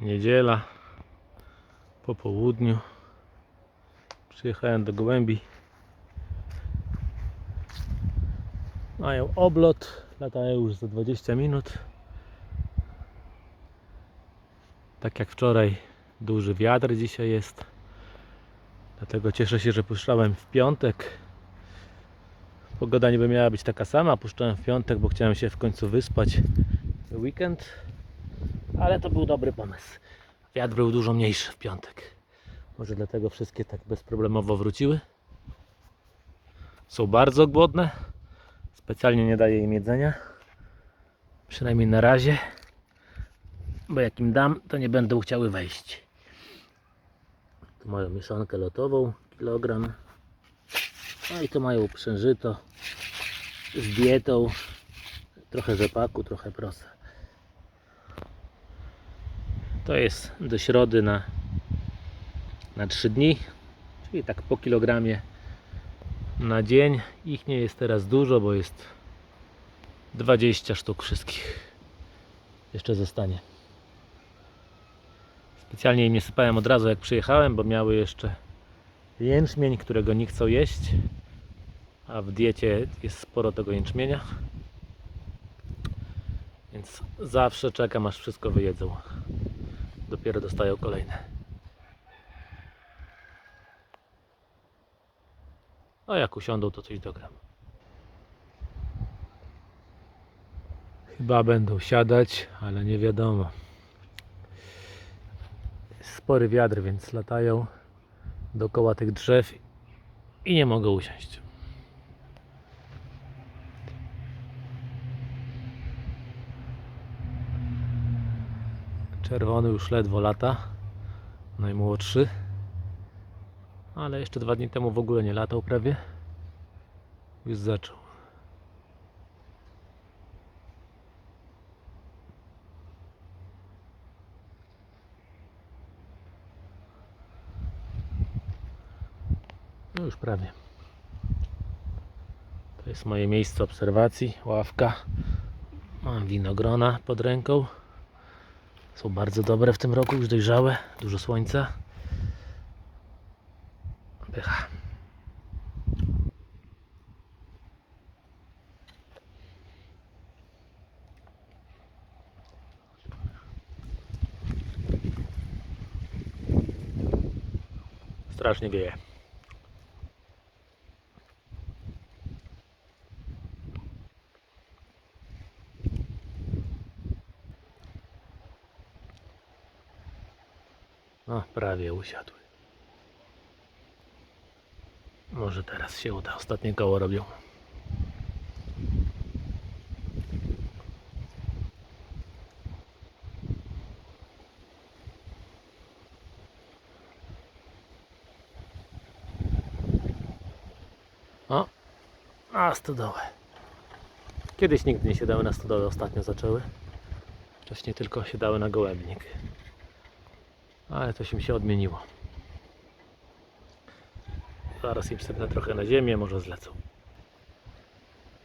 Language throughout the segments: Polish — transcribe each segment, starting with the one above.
Niedziela po południu. Przyjechałem do Gołębi. Mają oblot, latają już za 20 minut. Tak jak wczoraj, duży wiatr dzisiaj jest. Dlatego cieszę się, że puszczałem w piątek. Pogoda niby miała być taka sama, puszczałem w piątek, bo chciałem się w końcu wyspać weekend. Ale to był dobry pomysł. Wiatr był dużo mniejszy w piątek. Może dlatego wszystkie tak bezproblemowo wróciły. Są bardzo głodne. Specjalnie nie daję im jedzenia. Przynajmniej na razie. Bo jak im dam, to nie będą chciały wejść. Tu mają mieszankę lotową, kilogram. No i tu mają przężyto z dietą. Trochę rzepaku, trochę prosa. To jest do środy na, na 3 dni, czyli tak po kilogramie na dzień. Ich nie jest teraz dużo, bo jest 20 sztuk wszystkich. Jeszcze zostanie. Specjalnie im nie sypałem od razu jak przyjechałem, bo miały jeszcze jęczmień, którego nie chcą jeść. A w diecie jest sporo tego jęczmienia. Więc zawsze czekam aż wszystko wyjedzą. Dopiero dostają kolejne. A jak usiądą, to coś dogram. Chyba będą siadać, ale nie wiadomo. Spory wiatr, więc latają dookoła tych drzew i nie mogą usiąść. Czerwony już ledwo lata, najmłodszy, ale jeszcze dwa dni temu w ogóle nie latał prawie. Już zaczął. No już prawie. To jest moje miejsce obserwacji, ławka. Mam winogrona pod ręką. Są bardzo dobre w tym roku, już dojrzałe, dużo słońca. Pycha. Strasznie wieje. No, prawie usiadły. Może teraz się uda. Ostatnie koło robią. O, a stodołę. Kiedyś nigdy nie siadały na stodołę, ostatnio zaczęły. Wcześniej tylko siadały na gołębnik. Ale coś im się odmieniło. Zaraz im sypnę trochę na ziemię, może zlecą.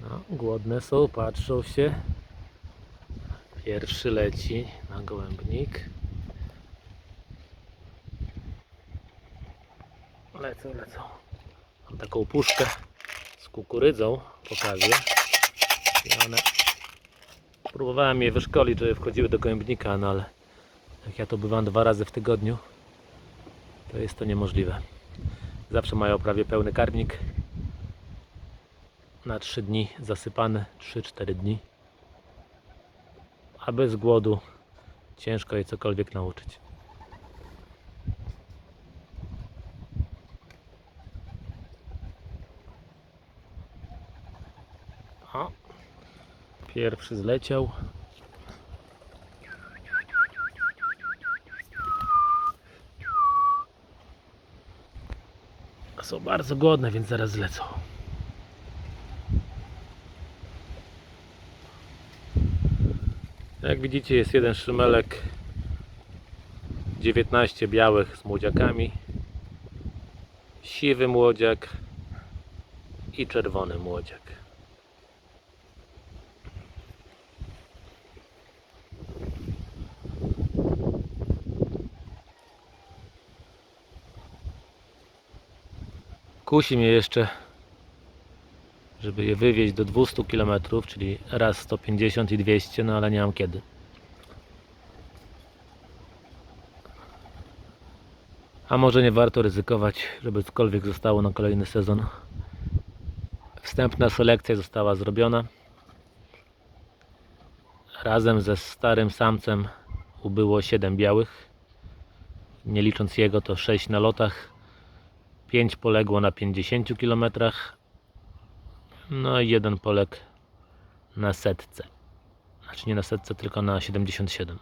No, głodne są, patrzą się. Pierwszy leci na gołębnik. Lecą, lecą. Mam taką puszkę z kukurydzą, pokażę. I one... Próbowałem je wyszkolić, żeby wchodziły do gołębnika, no ale jak ja to bywam dwa razy w tygodniu, to jest to niemożliwe. Zawsze mają prawie pełny karmnik. Na 3 dni zasypany, 3-4 dni. A bez głodu ciężko je cokolwiek nauczyć. O, pierwszy zleciał. Są bardzo głodne, więc zaraz zlecą. Jak widzicie jest jeden szymelek 19 białych z młodziakami siwy młodziak i czerwony młodziak Kusi mnie jeszcze, żeby je wywieźć do 200 km, czyli raz 150 i 200, no ale nie mam kiedy. A może nie warto ryzykować, żeby cokolwiek zostało na kolejny sezon. Wstępna selekcja została zrobiona. Razem ze starym samcem ubyło 7 białych. Nie licząc jego to 6 na lotach. 5 poległo na 50 km. No i jeden poległ na setce. Znaczy nie na setce, tylko na 77.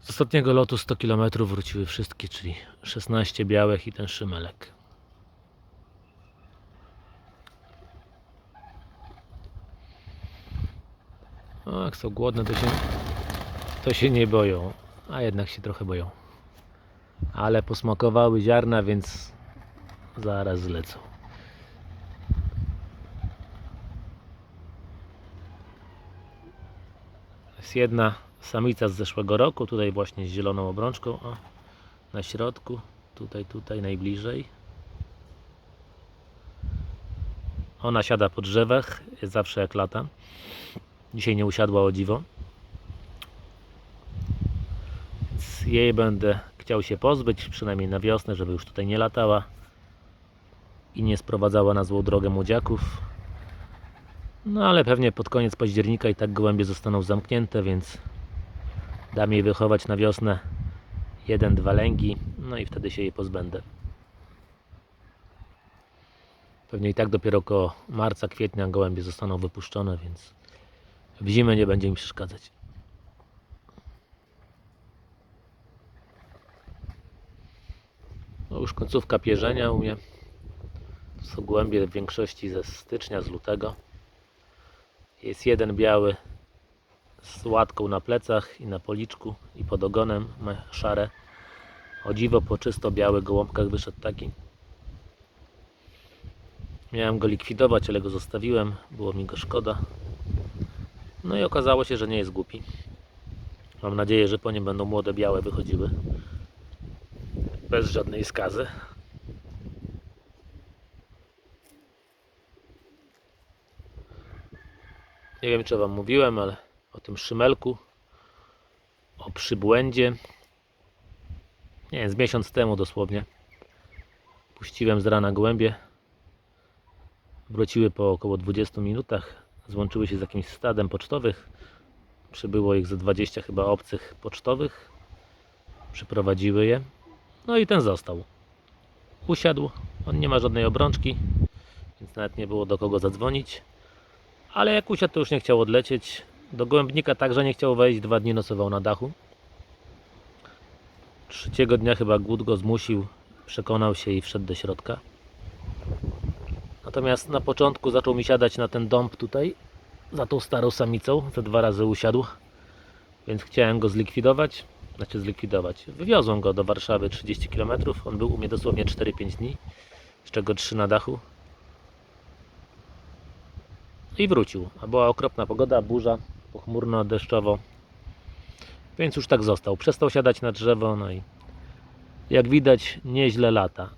Z ostatniego lotu 100 km wróciły wszystkie, czyli 16 białych i ten szymelek. O, jak są głodne, to się, to się nie boją, a jednak się trochę boją. Ale posmakowały ziarna, więc zaraz zlecą. Jest jedna samica z zeszłego roku, tutaj właśnie z zieloną obrączką, o, na środku, tutaj, tutaj najbliżej. Ona siada po drzewach, jest zawsze jak lata. Dzisiaj nie usiadła o dziwo. Więc jej będę chciał się pozbyć, przynajmniej na wiosnę, żeby już tutaj nie latała i nie sprowadzała na złą drogę młodziaków. No ale pewnie pod koniec października i tak gołębie zostaną zamknięte, więc dam jej wychować na wiosnę jeden, dwa lęgi, no i wtedy się jej pozbędę. Pewnie i tak dopiero koło marca, kwietnia gołębie zostaną wypuszczone, więc w zimę nie będzie mi przeszkadzać. No już końcówka pierzenia u mnie. To są głębie w większości ze stycznia, z lutego. Jest jeden biały z łatką na plecach i na policzku i pod ogonem ma szare. O dziwo po czysto białych gołąbkach wyszedł taki. Miałem go likwidować, ale go zostawiłem. Było mi go szkoda. No i okazało się, że nie jest głupi. Mam nadzieję, że po nim będą młode białe wychodziły. Bez żadnej skazy. Nie wiem, czy Wam mówiłem, ale o tym szymelku, o przybłędzie. Nie wiem, z miesiąc temu dosłownie. Puściłem z rana gołębie. Wróciły po około 20 minutach. Złączyły się z jakimś stadem pocztowych. Przybyło ich ze 20 chyba obcych pocztowych. Przyprowadziły je. No i ten został. Usiadł. On nie ma żadnej obrączki, więc nawet nie było do kogo zadzwonić. Ale jak usiadł, to już nie chciał odlecieć. Do gołębnika także nie chciał wejść. Dwa dni nocował na dachu. Trzeciego dnia chyba głód go zmusił. Przekonał się i wszedł do środka. Natomiast na początku zaczął mi siadać na ten dąb tutaj, za tą starą samicą. Ze dwa razy usiadł, więc chciałem go zlikwidować. Znaczy zlikwidować. Wywiozłem go do Warszawy 30 km. On był u mnie dosłownie 4-5 dni, z czego 3 na dachu. I wrócił. A była okropna pogoda, burza, pochmurno, deszczowo. Więc już tak został. Przestał siadać na drzewo, no i jak widać nieźle lata.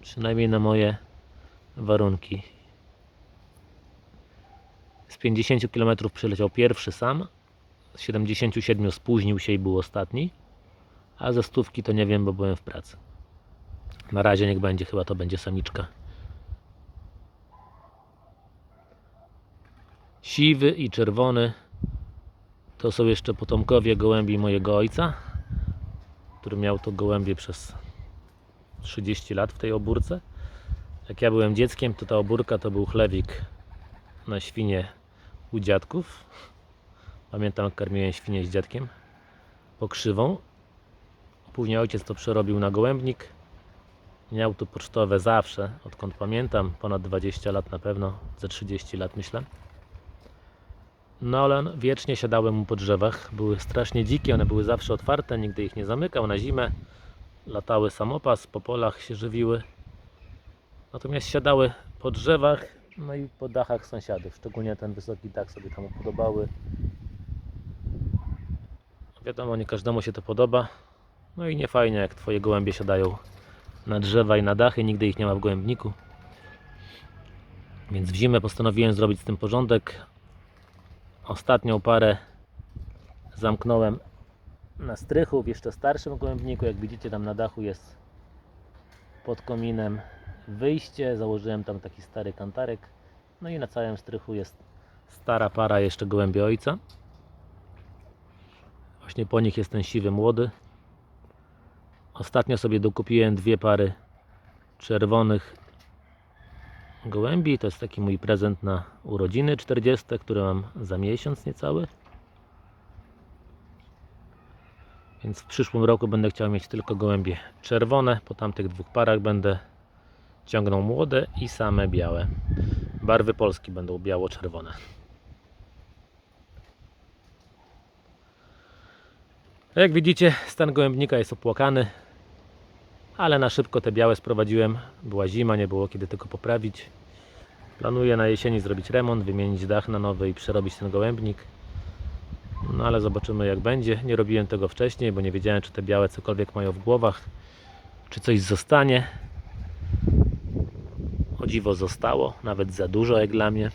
Przynajmniej na moje warunki. Z 50 km przyleciał pierwszy sam, z 77 spóźnił się i był ostatni, a ze stówki to nie wiem, bo byłem w pracy. Na razie niech będzie, chyba to będzie samiczka. Siwy i czerwony to są jeszcze potomkowie gołębi mojego ojca, który miał to gołębie przez 30 lat w tej obórce. Jak ja byłem dzieckiem, to ta obórka to był chlewik na świnie u dziadków. Pamiętam, jak karmiłem świnie z dziadkiem pokrzywą. Później ojciec to przerobił na gołębnik. Miał tu pocztowe zawsze, odkąd pamiętam, ponad 20 lat na pewno, ze 30 lat myślę. No ale wiecznie siadały mu po drzewach, były strasznie dzikie, one były zawsze otwarte, nigdy ich nie zamykał na zimę. Latały samopas, po polach się żywiły. Natomiast siadały po drzewach, no i po dachach sąsiadów. Szczególnie ten wysoki dach sobie tam podobały. Wiadomo, nie każdemu się to podoba. No i nie fajnie, jak twoje gołębie siadają na drzewa i na dachy, nigdy ich nie ma w gołębniku. Więc w zimę postanowiłem zrobić z tym porządek. Ostatnią parę zamknąłem na strychu w jeszcze starszym gołębniku. Jak widzicie, tam na dachu jest pod kominem wyjście. Założyłem tam taki stary kantarek. No i na całym strychu jest stara para jeszcze gołębie ojca. Właśnie po nich jest ten siwy młody. Ostatnio sobie dokupiłem dwie pary czerwonych gołębi. To jest taki mój prezent na urodziny 40, które mam za miesiąc niecały. Więc w przyszłym roku będę chciał mieć tylko gołębie czerwone. Po tamtych dwóch parach będę ciągnął młode i same białe. Barwy Polski będą biało-czerwone. Jak widzicie, stan gołębnika jest opłakany, ale na szybko te białe sprowadziłem. Była zima, nie było kiedy tego poprawić. Planuję na jesieni zrobić remont, wymienić dach na nowy i przerobić ten gołębnik. No ale zobaczymy jak będzie. Nie robiłem tego wcześniej, bo nie wiedziałem czy te białe cokolwiek mają w głowach, czy coś zostanie. O dziwo zostało, nawet za dużo jak dla mnie.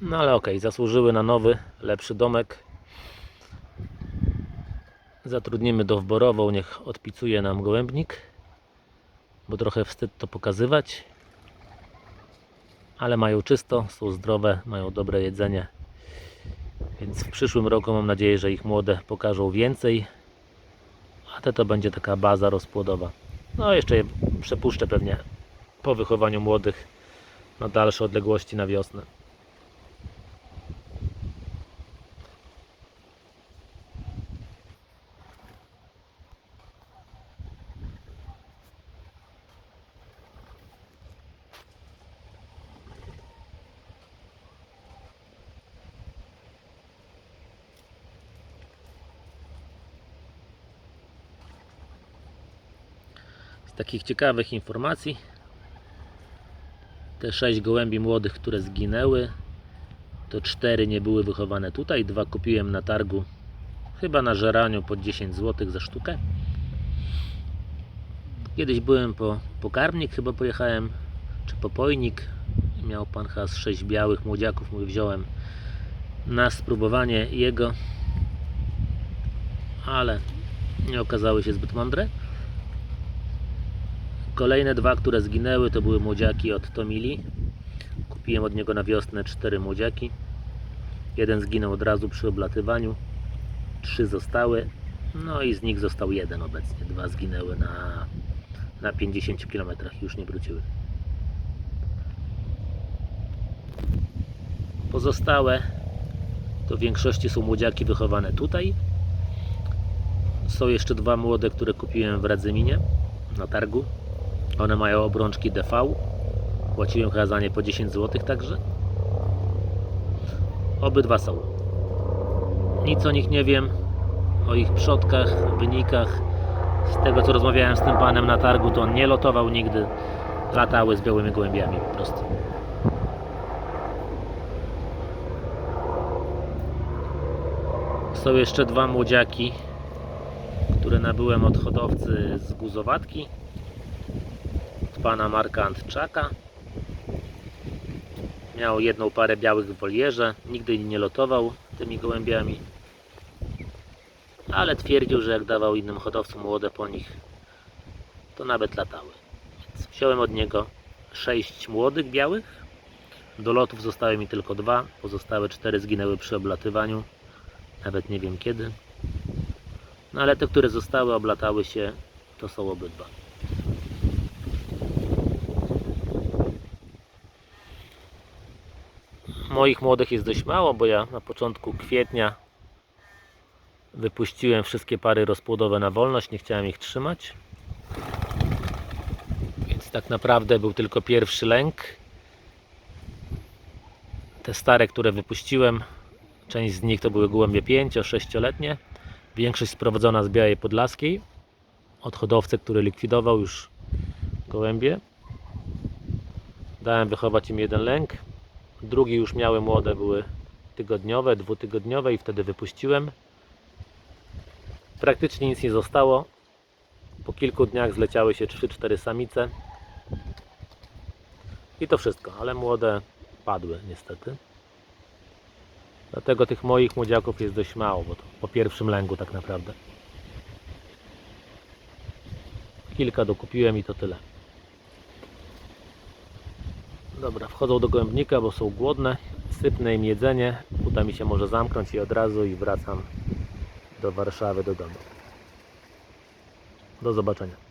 No ale okej, zasłużyły na nowy, lepszy domek. Zatrudnimy dowborową, niech odpicuje nam gołębnik, bo trochę wstyd to pokazywać. Ale mają czysto, są zdrowe, mają dobre jedzenie. Więc w przyszłym roku mam nadzieję, że ich młode pokażą więcej. A te to będzie taka baza rozpłodowa. No jeszcze je przepuszczę pewnie po wychowaniu młodych na dalsze odległości na wiosnę. Takich ciekawych informacji. Te sześć gołębi młodych, które zginęły to cztery nie były wychowane tutaj, dwa kupiłem na targu chyba na żeraniu po 10 zł za sztukę. Kiedyś byłem po pokarmnik chyba pojechałem czy po pojnik miał pan z sześć białych młodziaków mój wziąłem na spróbowanie jego ale nie okazały się zbyt mądre Kolejne dwa, które zginęły, to były młodziaki od Tomili. Kupiłem od niego na wiosnę cztery młodziaki. Jeden zginął od razu przy oblatywaniu. Trzy zostały. No i z nich został jeden obecnie. Dwa zginęły na, na 50 km. Już nie wróciły. Pozostałe to w większości są młodziaki wychowane tutaj. Są jeszcze dwa młode, które kupiłem w Radzyminie na targu. One mają obrączki DV. Płaciłem chyba za nie po 10 zł także. Obydwa są. Nic o nich nie wiem. O ich przodkach, wynikach. Z tego co rozmawiałem z tym panem na targu, to on nie lotował nigdy. Latały z białymi gołębiami po prostu. Są jeszcze dwa młodziaki, które nabyłem od hodowcy z Guzowatki pana Marka Antczaka. Miał jedną parę białych w wolierze, nigdy nie lotował tymi gołębiami. Ale twierdził, że jak dawał innym hodowcom młode po nich, to nawet latały. Więc wziąłem od niego 6 młodych białych. Do lotów zostały mi tylko dwa, pozostałe cztery zginęły przy oblatywaniu. Nawet nie wiem kiedy. No ale te, które zostały, oblatały się, to są obydwa. Moich młodych jest dość mało, bo ja na początku kwietnia wypuściłem wszystkie pary rozpłodowe na wolność, nie chciałem ich trzymać. Więc tak naprawdę był tylko pierwszy lęk. Te stare, które wypuściłem, część z nich to były gołębie 5-6-letnie. Większość sprowadzona z Białej Podlaskiej od hodowcy, który likwidował już gołębie. Dałem wychować im jeden lęk. Drugi już miały młode, były tygodniowe, dwutygodniowe i wtedy wypuściłem. Praktycznie nic nie zostało. Po kilku dniach zleciały się 3-4 samice. I to wszystko, ale młode padły niestety. Dlatego tych moich młodziaków jest dość mało, bo to po pierwszym lęgu tak naprawdę. Kilka dokupiłem i to tyle. Dobra, wchodzą do gołębnika, bo są głodne. Sypnę im jedzenie. Uda mi się może zamknąć i od razu i wracam do Warszawy, do domu. Do zobaczenia.